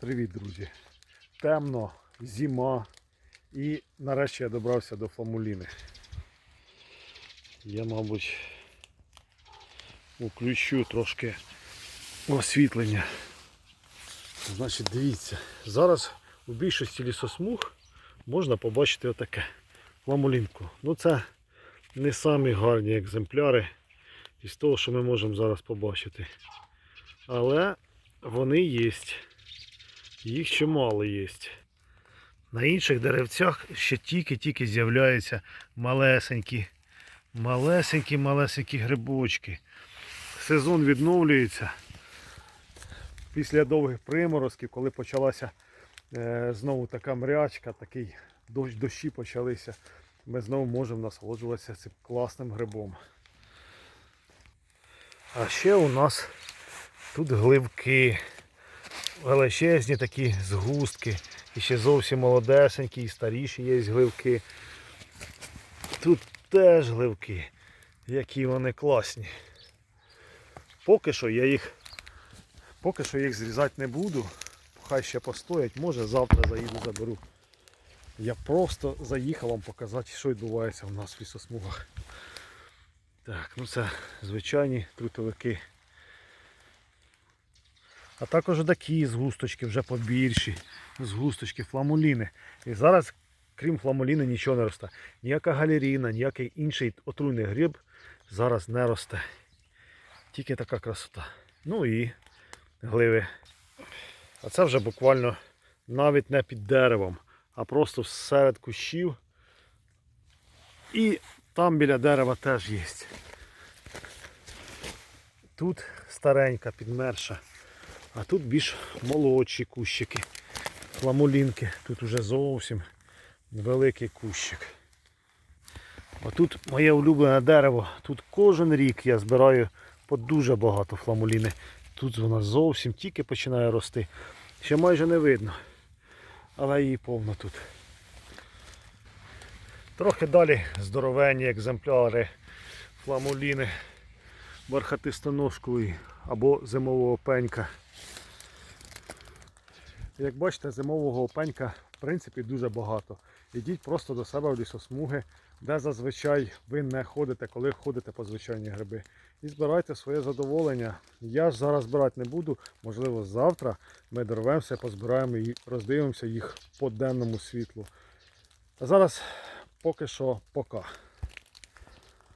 Привіт, друзі! Темно, зима і нарешті я добрався до фламуліни. Я, мабуть, включу трошки освітлення. Значить, дивіться, зараз у більшості лісосмуг можна побачити отаке фламулінку. Ну це не самі гарні екземпляри із того, що ми можемо зараз побачити. Але вони є. Їх чимало є. На інших деревцях ще тільки-тільки з'являються малесенькі, малесенькі, малесенькі грибочки. Сезон відновлюється. Після довгих приморозків, коли почалася е, знову така мрячка, такий дощ, дощі почалися, ми знову можемо насолоджуватися цим класним грибом. А ще у нас тут гливки величезні такі згустки. І ще зовсім молодесенькі, і старіші є гливки. Тут теж гливки, які вони класні. Поки що я їх поки що їх зрізати не буду. Хай ще постоять, може завтра заїду заберу. Я просто заїхав вам показати, що відбувається у нас в лісосмугах. Так, ну це звичайні трутовики. А також такі згусточки вже побільші. Згусточки, фламуліни. І зараз, крім фламуліни, нічого не росте. Ніяка галеріна, ніякий інший отруйний гриб зараз не росте. Тільки така красота. Ну і гливи. А це вже буквально навіть не під деревом, а просто серед кущів. І там біля дерева теж є. Тут старенька, підмерша. А тут більш молодші кущики. Фламулінки. Тут уже зовсім великий кущик. Отут моє улюблене дерево. Тут кожен рік я збираю по дуже багато фламуліни. Тут вона зовсім тільки починає рости. Ще майже не видно. Але її повно тут. Трохи далі здоровенні екземпляри фламуліни бархатистоножкової або зимового пенька. Як бачите, зимового опенька в принципі дуже багато. Ідіть просто до себе в лісосмуги, де зазвичай ви не ходите, коли ходите по звичайні гриби. І збирайте своє задоволення. Я ж зараз збирати не буду. Можливо, завтра ми дорвемося, позбираємо і роздивимося їх по денному світлу. А зараз поки що пока.